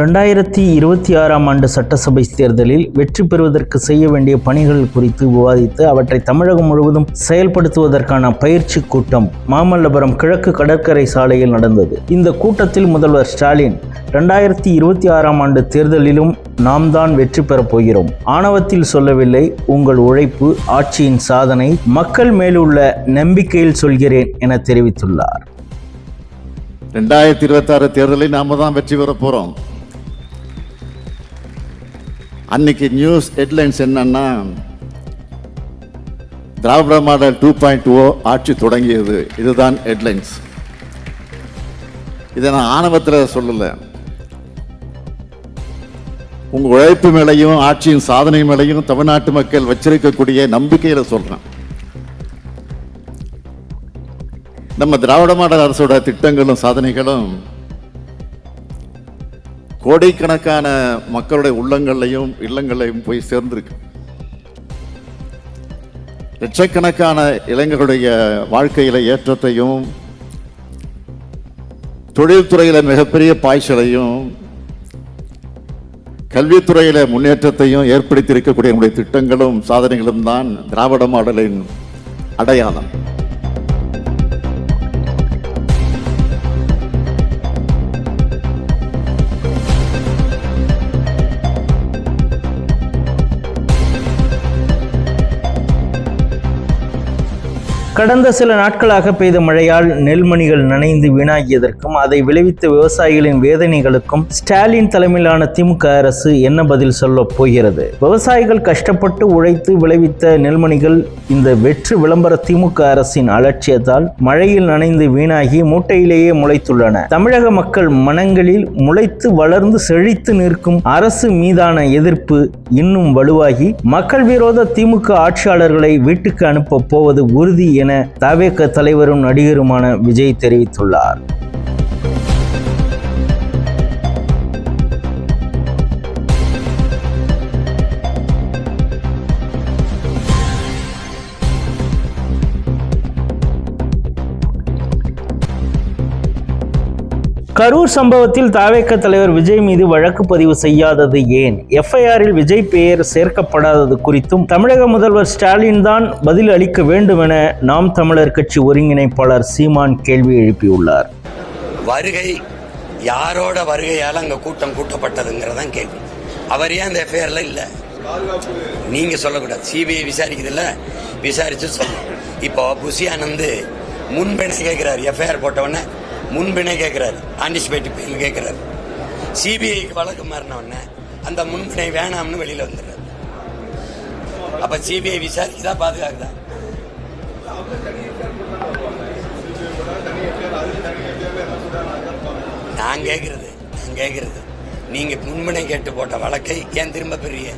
இரண்டாயிரத்தி இருபத்தி ஆறாம் ஆண்டு சட்டசபை தேர்தலில் வெற்றி பெறுவதற்கு செய்ய வேண்டிய பணிகள் குறித்து விவாதித்து அவற்றை தமிழகம் முழுவதும் செயல்படுத்துவதற்கான பயிற்சி கூட்டம் மாமல்லபுரம் கிழக்கு கடற்கரை சாலையில் நடந்தது. இந்த கூட்டத்தில் முதல்வர் ஸ்டாலின் இரண்டாயிரத்தி இருபத்தி ஆறாம் ஆண்டு தேர்தலிலும் நாம் தான் வெற்றி பெறப் போகிறோம். ஆணவத்தில் சொல்லவில்லை உங்கள் உழைப்பு ஆட்சியின் சாதனை மக்கள் மேலுள்ள நம்பிக்கையில் சொல்கிறேன் என தெரிவித்துள்ளார். ரெண்டாயிரத்தி இருபத்தாறு தேர்தலில் நாம தான் வெற்றி பெற போறோம். அன்னைக்கு நியூஸ் ஹெட்லைன்ஸ் என்னன்னா Dravida model two point O ஆட்சி தொடங்கியது. இதுதான் ஹெட்லைன்ஸ் இதை நான் ஆணவத்தில் சொல்லலை. உங்க உழைப்பு மேலையும் ஆட்சியின் சாதனை மேலையும் தமிழ்நாட்டு மக்கள் வச்சிருக்கக்கூடிய நம்பிக்கையில சொல்றேன். நம்ம திராவிட மாடல் அரசோட திட்டங்களும் சாதனைகளும் கோடிக்கணக்கான மக்களுடைய உள்ளங்கள்லையும் இல்லங்களையும் போய் சேர்ந்திருக்கு. லட்சக்கணக்கான இளைஞர்களுடைய வாழ்க்கையில ஏற்றத்தையும் தொழில்துறையில மிகப்பெரிய பாய்ச்சலையும் கல்வித்துறையில முன்னேற்றத்தையும் ஏற்படுத்தி இருக்கக்கூடிய நம்முடைய திட்டங்களும் சாதனைகளும் தான் திராவிட மாடலின் அடையாளம். கடந்த சில நாட்களாக பெய்த மழையால் நெல்மணிகள் நனைந்து வீணாகியதற்கும் அதை விளைவித்த விவசாயிகளின் வேதனைகளுக்கும் ஸ்டாலின் தலைமையிலான திமுக அரசு என்ன பதில் சொல்லப் போகிறது? விவசாயிகள் கஷ்டப்பட்டு உழைத்து விளைவித்த நெல்மணிகள் இந்த வெற்று விளம்பர திமுக அரசின் அலட்சியத்தால் மழையில் நனைந்து வீணாகி மூட்டையிலேயே முளைத்துள்ளன. தமிழக மக்கள் மனங்களில் முளைத்து வளர்ந்து செழித்து நிற்கும் அரசு மீதான எதிர்ப்பு இன்னும் வலுவாகி மக்கள் விரோத திமுக ஆட்சியாளர்களை வீட்டுக்கு அனுப்ப போவது உறுதி என தவேக தலைவரும் நடிகருமான விஜய் தெரிவித்துள்ளார். கரூர் சம்பவத்தில் தாவேக்க தலைவர் விஜய் மீது வழக்கு பதிவு செய்யாதது ஏன்? எஃப்ஐஆரில் விஜய் பெயர் சேர்க்கப்படாதது குறித்தும் தமிழக முதல்வர் ஸ்டாலின் தான் பதில் அளிக்க வேண்டும் என நாம் தமிழர் கட்சி ஒருங்கிணைப்பாளர் சீமான் கேள்வி எழுப்பியுள்ளார். வருகை யாரோட வருகையால் அங்க கூட்டம் கூட்டப்பட்டதுங்கிறதான் கேள்வி. அவர் ஏன் அந்த எஃப்ஐஆர்ல இல்ல? நீங்க சொல்லக்கூடாது. சிபிஐ விசாரிக்குதுல்ல? விசாரிச்சு சொல்லணும் இப்போ புசி ஆனந்து முன்பிணை கேட்கிறார் எஃப்ஐஆர் போட்டவொடனே முன்பிணை கேட்கிறாரு ஆன்டிசிபேட்டிவ் பெயில் கேட்கிறாரு சிபிஐக்கு வழக்கு மாறின உடனே அந்த முன்பிணை வேணாம்னு வெளியில் வந்துடுறாரு. அப்ப சிபிஐ விசாரிக்குதா பாதுகாக்குதா? நான் கேட்கறது நான் கேட்கறது நீங்க முன்பினை கேட்டு போட்ட வழக்கை ஏன் திரும்ப பெரிய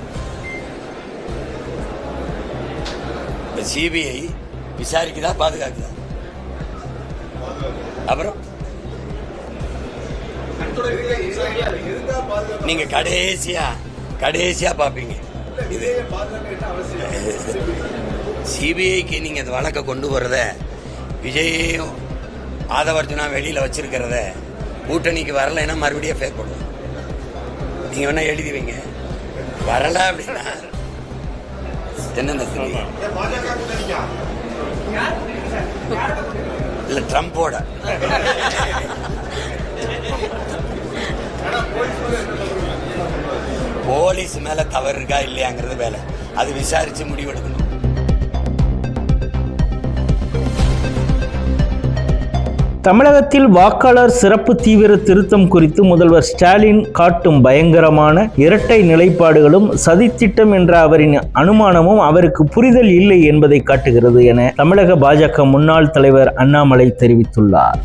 இப்ப சிபிஐ விசாரிக்குதா பாதுகாக்குதா? அப்புறம்? நீங்க கடைசியா கடைசியா பாப்பீங்க. இது சிபிஐக்கு நீங்க இந்த வழக்கை கொண்டு வரத விஜயையும் ஆதவர்ஜுனா வெளியில வச்சிருக்கிறத கூட்டணிக்கு வரலைன்னா மறுபடியும் ஃபேர் பண்ணுவோம் நீங்க வேணா எழுதி வைங்க. வரல அப்படின்னா என்னென்ன? இல்ல ட்ரம்போட. போலீஸ் மேல தவறு இருக்கா இல்லையாங்கிறது வேலை. அது விசாரிச்சு முடிவெடுக்கணும். தமிழகத்தில் வாக்காளர் சிறப்பு தீவிர திருத்தம் குறித்து முதல்வர் ஸ்டாலின் காட்டும் பயங்கரமான இரட்டை நிலைப்பாடுகளும் சதித்திட்டம் என்ற அவரின் அனுமானமும் அவருக்கு புரிதல் இல்லை என்பதை காட்டுகிறது என தமிழக பாஜக முன்னாள் தலைவர் அண்ணாமலை தெரிவித்துள்ளார்.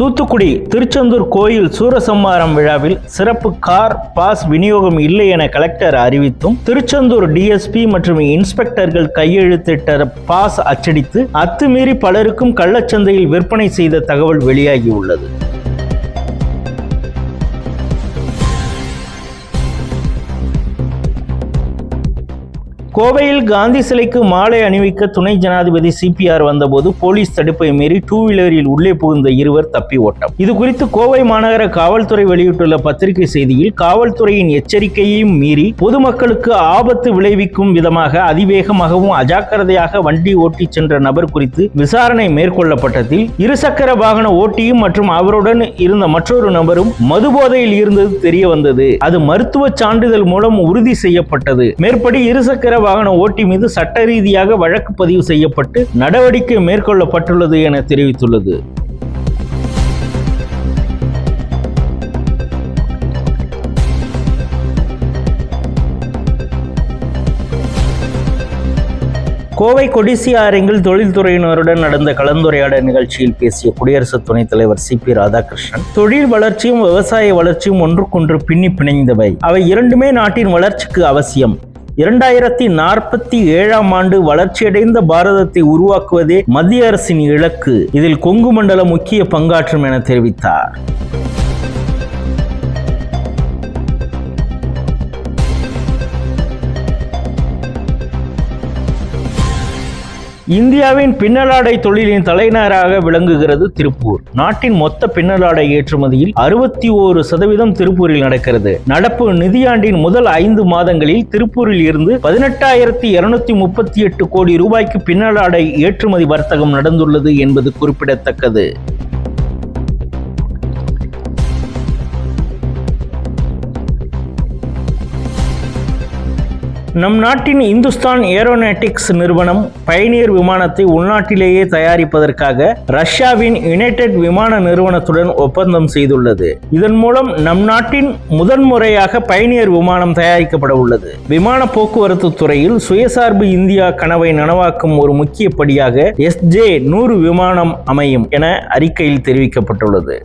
தூத்துக்குடி திருச்செந்தூர் கோயில் சூரசம்மாரம் விழாவில் சிறப்பு கார் பாஸ் விநியோகம் இல்லை என கலெக்டர் அறிவித்தும் திருச்செந்தூர் டிஎஸ்பி மற்றும் இன்ஸ்பெக்டர்கள் கையெழுத்திட்ட பாஸ் அச்சடித்து அத்துமீறி பலருக்கும் கள்ளச்சந்தையில் விற்பனை செய்த தகவல் வெளியாகியுள்ளது. கோவையில் காந்தி சிலைக்கு மாலை அணிவிக்க துணை ஜனாதிபதி சிபிஆர் வந்தபோது போலீஸ் தடுப்பை மீறி டூ வீலரில் உள்ளே புகுந்த இருவர் தப்பி ஓட்டம். இது குறித்து கோவை மாநகர காவல்துறை வெளியிட்டுள்ள பத்திரிகை செய்தியில் காவல்துறையின் எச்சரிக்கையையும் மீறி பொதுமக்களுக்கு ஆபத்து விளைவிக்கும் விதமாக அதிவேகமாகவும் அஜாக்கிரதையாக வண்டி ஓட்டிச் சென்ற நபர் குறித்து விசாரணை மேற்கொள்ளப்பட்டதில் இருசக்கர வாகன ஓட்டியும் மற்றும் அவருடன் இருந்த மற்றொரு நபரும் மதுபோதையில் இருந்தது தெரிய வந்தது அது மருத்துவ சான்றிதழ் மூலம் உறுதி செய்யப்பட்டது. மேற்படி இருசக்கர வாகன ஓட்டி மீது சட்ட ரீதியாக வழக்கு பதிவு செய்யப்பட்டு நடவடிக்கை மேற்கொள்ளப்பட்டுள்ளது என தெரிவித்துள்ளது. கோவை கொடிசி அரங்கில் தொழில்துறையினருடன் நடந்த கலந்துரையாடல் நிகழ்ச்சியில் பேசிய குடியரசு துணைத் தலைவர் சி பி ராதாகிருஷ்ணன் தொழில் வளர்ச்சியும் விவசாய வளர்ச்சியும் ஒன்றுக்கொன்று பின்னி பிணைந்தவை. அவை இரண்டுமே நாட்டின் வளர்ச்சிக்கு அவசியம். இரண்டாயிரத்தி நாற்பத்தி ஏழாம் ஆண்டு வளர்ச்சியடைந்த பாரதத்தை உருவாக்குவதே மத்திய அரசின் இலக்கு. இதில் கொங்கு மண்டலம் முக்கிய பங்காற்றும் என தெரிவித்தார். இந்தியாவின் பின்னலாடை தொழிலின் தலைநகராக விளங்குகிறது திருப்பூர். நாட்டின் மொத்த பின்னலாடை ஏற்றுமதியில் அறுபத்தி ஓரு சதவீதம் திருப்பூரில் நடக்கிறது. நடப்பு நிதியாண்டின் முதல் ஐந்து மாதங்களில் திருப்பூரில் இருந்து பதினெட்டாயிரத்தி இருநூத்தி முப்பத்தி எட்டு கோடி ரூபாய்க்கு பின்னலாடை ஏற்றுமதி வர்த்தகம் நடந்துள்ளது என்பது குறிப்பிடத்தக்கது. நம் நாட்டின் இந்துஸ்தான் ஏரோநாட்டிக்ஸ் நிறுவனம் பயணியர் விமானத்தை உள்நாட்டிலேயே தயாரிப்பதற்காக ரஷ்யாவின் யுனைடெட் விமான நிறுவனத்துடன் ஒப்பந்தம் செய்துள்ளது. இதன் மூலம் நம் நாட்டின் முதன்முறையாக பயணியர் விமானம் தயாரிக்கப்பட உள்ளது. விமான போக்குவரத்து துறையில் சுயசார்பு இந்தியா கனவை நனவாக்கும் ஒரு முக்கிய படியாக எஸ்ஜே நூறு விமானம் அமையும் என அறிக்கையில் தெரிவிக்கப்பட்டுள்ளது.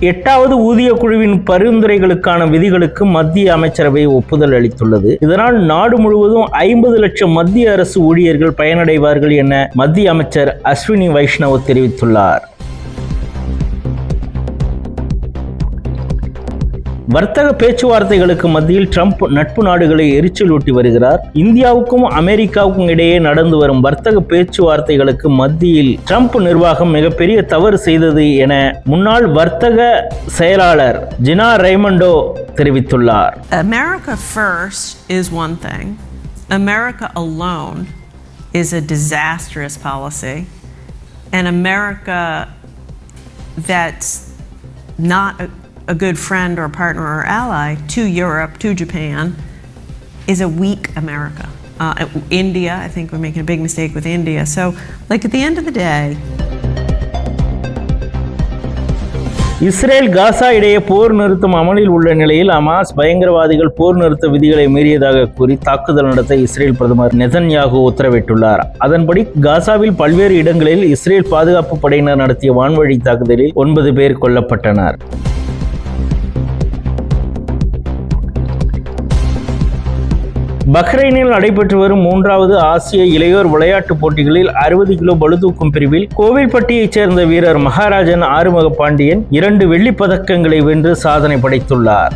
எட்டாவது ஊதிய குழுவின் பரிந்துரைகளுக்கான விதிகளுக்கு மத்திய அமைச்சரவை ஒப்புதல் அளித்துள்ளது. இதனால் நாடு முழுவதும் ஐம்பது லட்சம் மத்திய அரசு ஊழியர்கள் பயனடைவார்கள் என மத்திய அமைச்சர் அஸ்வினி வைஷ்ணவ் தெரிவித்துள்ளார். வர்த்தக பேச்சுவார்த்தைகளுக்கு மத்தியில் ட்ரம்ப் நட்பு நாடுகளை எரிச்சலூட்டி வருகிறார் இந்தியாவுக்கும் அமெரிக்காவுக்கும் இடையே நடந்து வரும் வர்த்தக பேச்சுவார்த்தைகளுக்கு மத்தியில் ட்ரம்ப் நிர்வாகம் மிகப்பெரிய தவறு செய்தது என முன்னாள் வர்த்தக செயலாளர் ஜினா ரைமண்டோ தெரிவித்துள்ளார் America first is one thing. America alone is a disastrous policy. And America that's not a good friend or partner or ally to Europe, to Japan, is a weak America. Uh, India, I think we're making a big mistake with India. So, like at the end of the day, Israel Gaza இடையே போர் நிறுத்தம் அமலில் உள்ள நிலையில் அமாஸ் பயங்கரவாதிகள் போர் நிறுத்த விதிகளை மீறியதாக கூறி தாக்குதல் நடத்த இஸ்ரேல் பிரதமர் நெதன்யாகு உத்தரவிட்டுள்ளார் அதன்படி காசாவில் பல்வேறு இடங்களில் இஸ்ரேல் பாதுகாப்பு படையினர் நடத்திய வான்வழி தாக்குதலில் ஒன்பது பேர் கொல்லப்பட்டனர் பஹ்ரைனில் நடைபெற்று வரும் மூன்றாவது ஆசிய இளையோர் விளையாட்டுப் போட்டிகளில் அறுபது கிலோ பளுதூக்கும் பிரிவில் கோவில்பட்டியைச் சேர்ந்த வீரர் மகாராஜன் ஆறுமுக பாண்டியன் இரண்டு வெள்ளிப் பதக்கங்களை வென்று சாதனை படைத்துள்ளார்.